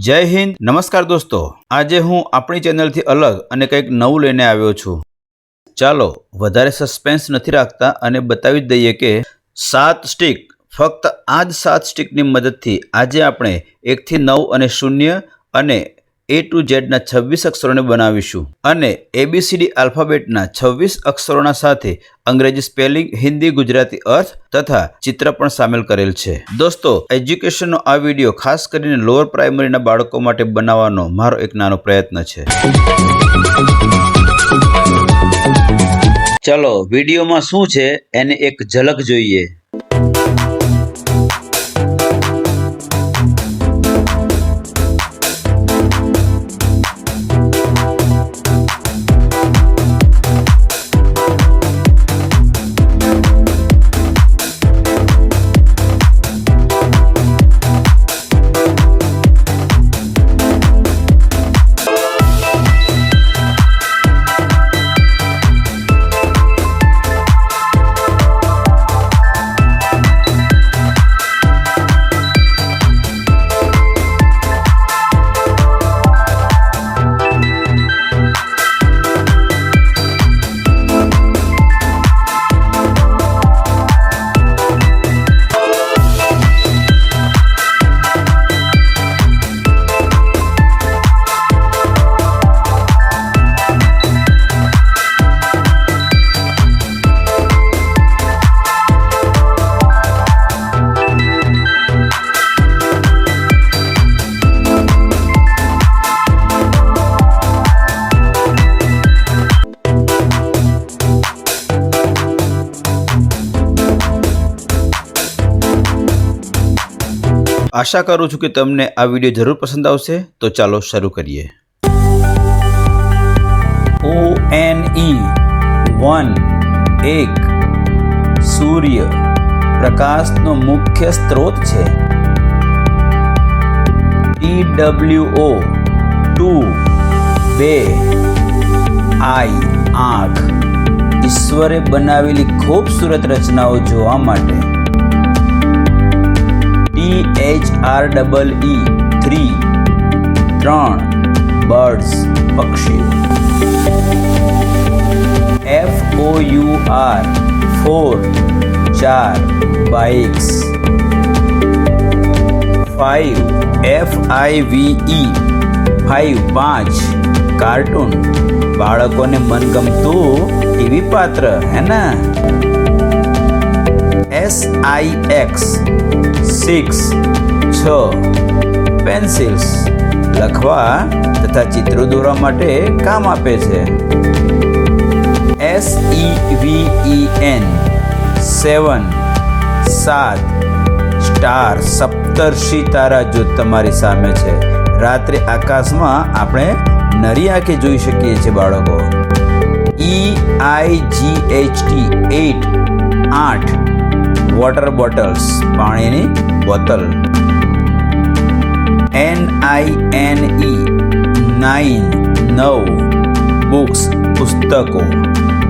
જય હિન્દ. નમસ્કાર દોસ્તો. આજે હું આપણી ચેનલથી અલગ અને કંઈક નવું લઈને આવ્યો છું. ચાલો, વધારે સસ્પેન્સ નથી રાખતા અને બતાવી જ દઈએ કે સાત સ્ટીક ફક્ત આ જ સાત સ્ટીકની મદદથી આજે આપણે એકથી નવ અને શૂન્ય અને એ ટુ ઝેડના છવ્વીસ અક્ષરોને બનાવીશું અને એબીસીડી આલ્ફાબેટના છવ્વીસ અક્ષરોના સાથે અંગ્રેજી સ્પેલિંગ, હિન્દી, ગુજરાતી અર્થ તથા ચિત્ર પણ સામેલ કરેલ છે. દોસ્તો, એજ્યુકેશનનો આ વીડિયો ખાસ કરીને લોઅર પ્રાઇમરીના બાળકો માટે બનાવવાનો મારો એક નાનો પ્રયત્ન છે. ચલો, વિડીયોમાં શું છે? એને એક ઝલક જોઈએ. આશા કરું છું કે તમને આ વીડિયો જરૂર પસંદ આવશે. તો ચાલો શરૂ કરીએ. ઓ એન ઈ વન એક, સૂર્ય, પ્રકાશનો મુખ્ય સ્ત્રોત છે. ટી ડબલ્યુ ઓ ટુ બે આઈ આંખ. ઈશ્વરે બનાવેલી ખૂબસૂરત રચનાઓ જોવા માટે T H R double E three ત્રણ બર્ડ્સ પક્ષીઓ F O U R four ચાર bikes five F I V E five પાંચ કાર્ટૂન બાળકોને મનગમતું ટીવી પાત્ર હે ના એસ આઈ એક્સ સિક્સ, છ, પેન્સિલ્સ લખવા તથા ચિત્રો દોરવા માટે કામ આપે છે. એસ ઈ વી ઈ એન સેવન, સાત, સ્ટાર સપ્તર્ષિ તારા જો તમારી સામે છે. રાત્રે આકાશમાં આપણે નરી આંખે જોઈ શકીએ છીએ બાળકો. E I G H T eight આઠ વોટર બોટલ્સ પાણીની bottle N I N E nine નવ બુક્સ પુસ્તકો.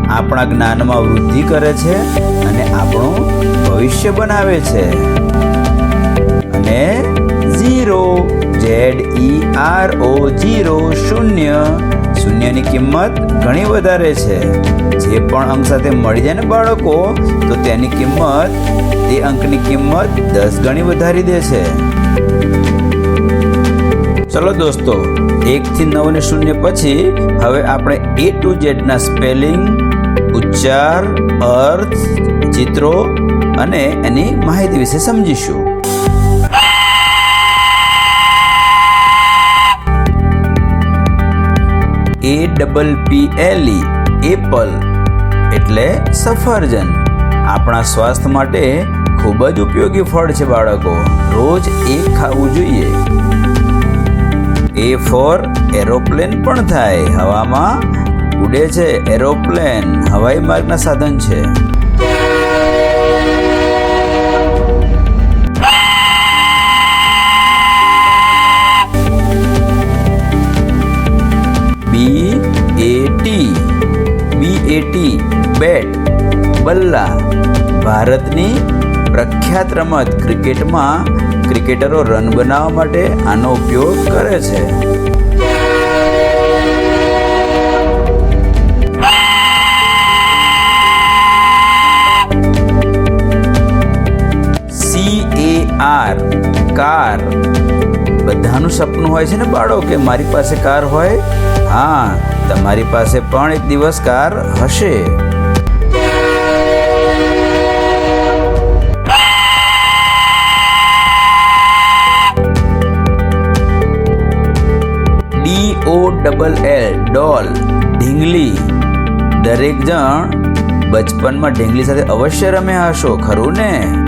આપણા જ્ઞાનમાં વૃદ્ધિ કરે છે અને આપણું ભવિષ્ય બનાવે છે. અને zero Z E R O zero શૂન્ય શૂન્યની કિંમત ઘણી વધારે છે. જે પણ અંક સાથે મળી જાય ને બાળકો, તો તેની કિંમત, તે અંકની કિંમત દસ ગણી વધારી દે છે. ચલો દોસ્તો, એકથી નવ ને શૂન્ય પછી હવે આપણે એ ટુ ઝેડના સ્પેલિંગ, ઉચ્ચાર, અર્થ, ચિત્રો અને એની માહિતી વિશે સમજીશું. A double P L E apple એટલે સફરજન. આપણા સ્વાસ્થ્ય માટે ખૂબ જ ઉપયોગી ફળ છે બાળકો. રોજ એક ખાવું જોઈએ. એ ફોર એરોપ્લેન પણ થાય. હવામાં ઉડે છે એરોપ્લેન હવાઈ માર્ગના સાધન છે. બી બેટ, બલ્લા. ભારતની પ્રખ્યાત રમત ક્રિકેટમાં ક્રિકેટરો રન બનાવવા માટે આનો ઉપયોગ કરે છે. R car. બધાનું સપનું હોય છે ને બાળો કે મારી પાસે કાર હોય? હા. તમારી પાસે પણ એક દિવસ કાર હશે. D O double L doll, ઢીંગલી. દરેક જણ બચપનમાં ઢીંગલી સાથે અવશ્ય રમ્યા હશો, ખરું ને?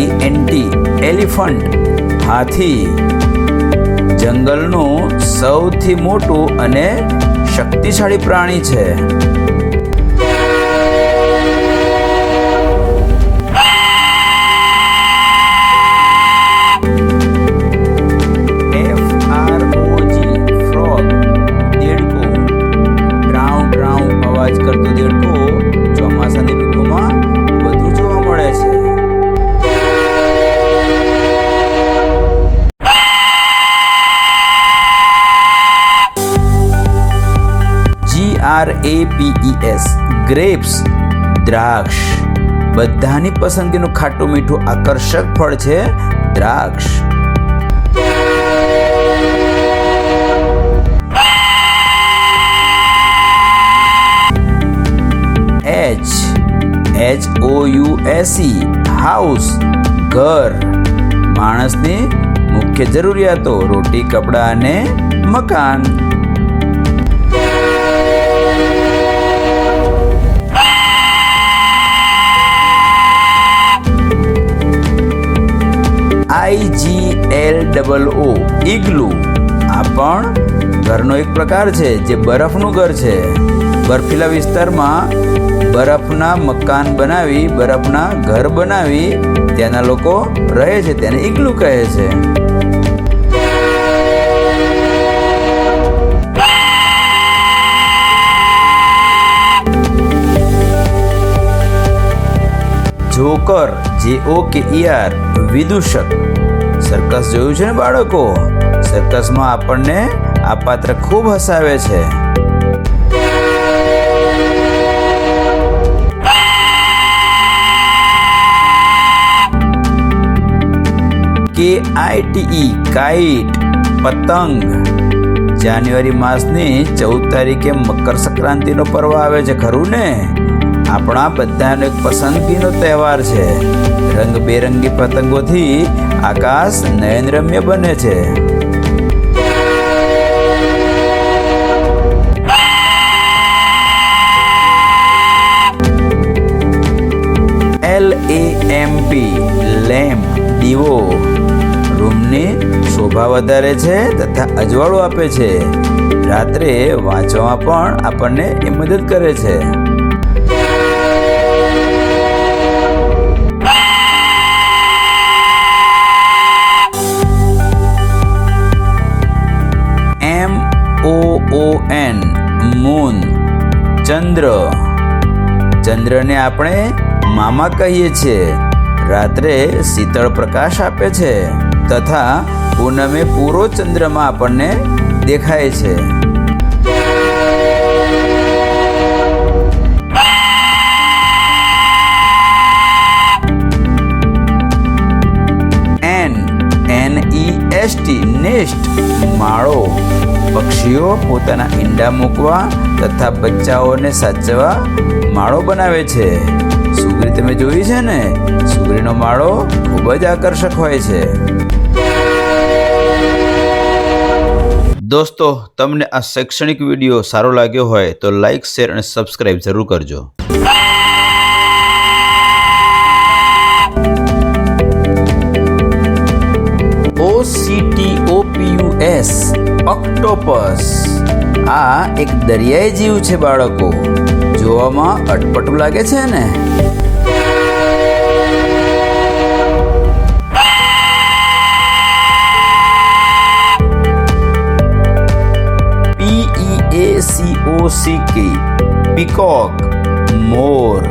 ઈ એન ટી એલિફન્ટ હાથી. જંગલનું સૌથી મોટું અને શક્તિશાળી પ્રાણી છે. ગ્રેપ્સ, દ્રાક્ષ. બધાની પસંદગીનું ખાટું મીઠું આકર્ષક ફળ છે દ્રાક્ષ. H H O U S house ઘર. માણસની મુખ્ય જરૂરિયાતો રોટી, કપડાં અને મકાન. આઈ જી એલ ડબલ ઓ ઇગ્લુ આ પણ ઘરનો એક પ્રકાર છે, જે બરફનું ઘર છે. બરફીલા વિસ્તારમાં બરફના મકાન બનાવી, બરફના ઘર બનાવી ત્યાંના લોકો રહે છે, તેને ઇગ્લુ કહે છે. જોકર જે ઓ કે આર વિદૂષક. સર્કસ જોયું છે ને બાળકો? સર્કસમાં આપણને આ પાત્ર ખૂબ હસાવે છે. કે આઈ ટી કાઇટ પતંગ. જાન્યુઆરી માસની ચૌદ તારીખે મકર સંક્રાંતિનો પર્વ આવે છે, ખરું ને? આપણા બધાનો એક પસંદગીનો તહેવાર છે. રંગબેરંગી પતંગોથી આકાશ નયનરમ્ય બને છે. એલ એ એમ પી લેમ્પ દીવો રૂમની શોભા વધારે છે તથા અજવાળું આપે છે. રાત્રે વાંચવામાં પણ આપણને એ મદદ કરે છે. ઓ એન મૂન ચંદ્ર ચંદ્રને આપણે મામા કહીએ છીએ. રાત્રે શીતળ પ્રકાશ આપે છે તથા પૂનમે પૂરો ચંદ્રમાં આપણને દેખાય છે. N N E S T nest માળો. પક્ષીઓ પોતાના ઈંડા મૂકવા તથા બચ્ચાઓને સાચવવા માળો બનાવે છે. સુગરી તમે જોઈ છે ને? સુગરીનો માળો ખૂબ જ આકર્ષક હોય છે. દોસ્તો, તમને આ શૈક્ષણિક વીડિયો સારો લાગ્યો હોય તો લાઈક, શેર અને સબસ્ક્રાઇબ જરૂર કરજો. O C T O P U S octopus. આ એક દરિયાઈ જીવ છે બાળકો. જોવામાં અટપટું લાગે છે ને પીઈએસીઓસીકી પીકોક. મોર.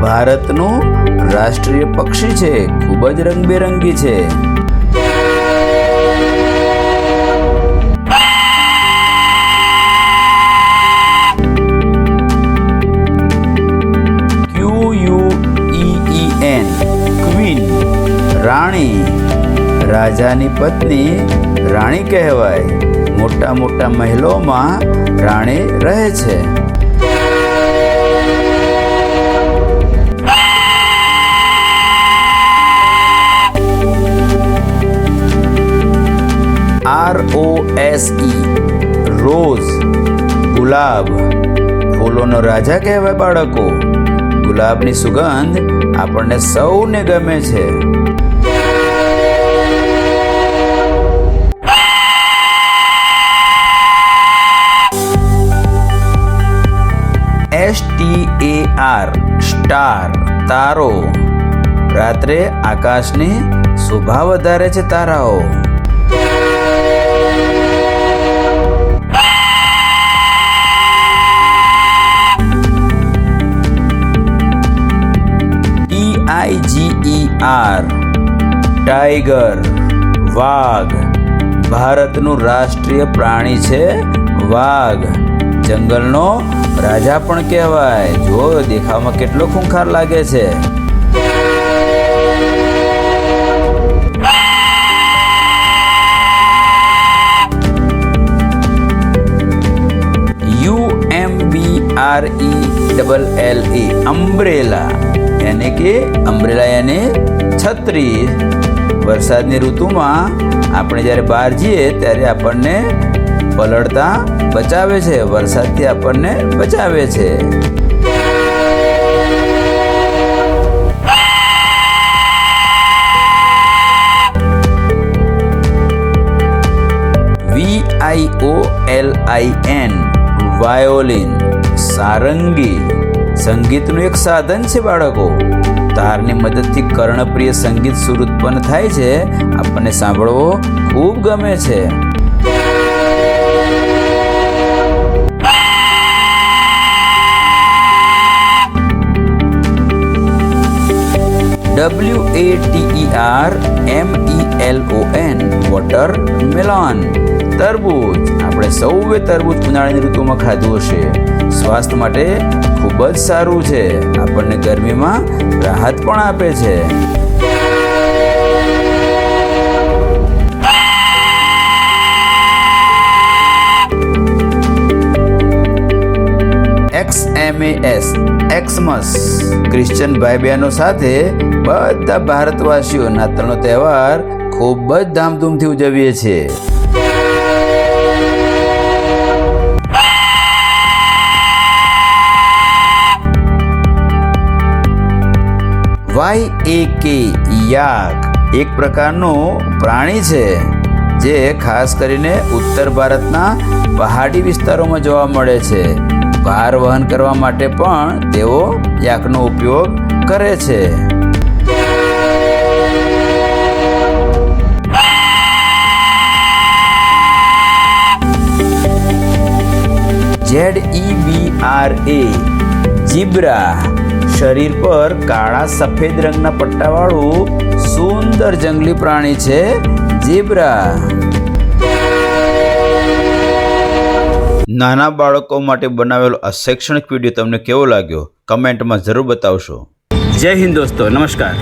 ભારતનું રાષ્ટ્રીય પક્ષી છે. ખૂબ જ રંગબેરંગી છે. રાજાની પત્ની રાણી કહેવાય. મોટા મોટા મહેલોમાં રાણી રહે છે. R O S E rose ગુલાબ. ફૂલોનો રાજા કહેવાય બાળકો. ગુલાબની સુગંધ આપણને સૌને ગમે છે. આર સ્ટાર, તારો. રાત્રે આકાશની શોભા વધારે છે તારાઓ. આઈ જી ઈ આર ટાઈગર, વાઘ. ભારતનું રાષ્ટ્રીય પ્રાણી છે વાઘ. જંગલનો રાજા પણ કહેવાય જો દેખાવમાં કેટલો ખૂંખાર લાગે છે. U M B R E double L A umbrella. એને કે અમ્બ્રેલા એને છત્રી વરસાદની ઋતુમાં આપણે જ્યારે બહાર જઈએ ત્યારે આપણને પલળતા બચાવે છે, વરસાદથી આપણને બચાવે છે. વી એન વાયોલિન સારંગી. સંગીતનું એક સાધન છે બાળકો. તારની મદદથી કર્ણપ્રિય સંગીત સુર ઉત્પન્ન થાય છે. આપણને સાંભળવો ખૂબ ગમે છે. W A T R M E L O N watermelon તરબૂચ. આપણે સૌએ તરબૂચ ઉનાળાની ઋતુમાં ખાધું હશે. સ્વાસ્થ્ય માટે ખૂબ જ સારું છે. આપણને ગરમીમાં રાહત પણ આપે છે. એસ એક્સમસ ક્રિશ્ચન ભાઈ બહેનો સાથે બધા ભારતવાસીઓ નાતાલનો તહેવાર ખૂબ જ ધામધૂમથી ઉજવીએ છીએ. વાય એ કે યાક એક પ્રકારનું પ્રાણી છે જે ખાસ કરીને ઉત્તર ભારતના પહાડી વિસ્તારોમાં જોવા મળે છે. ભાર વહન કરવા માટે પણ તેઓ યાકનો ઉપયોગ કરે છે. Z E B R A, zebra, શરીર પર કાળા સફેદ રંગના પટ્ટાવાળું સુંદર જંગલી પ્રાણી છે જીબ્રા. નાના બાળકો માટે બનાવેલો આ શૈક્ષણિક વીડિયો તમને કેવો લાગ્યો? કમેન્ટમાં જરૂર બતાવશો. જય હિન્દ દોસ્તો, નમસ્કાર.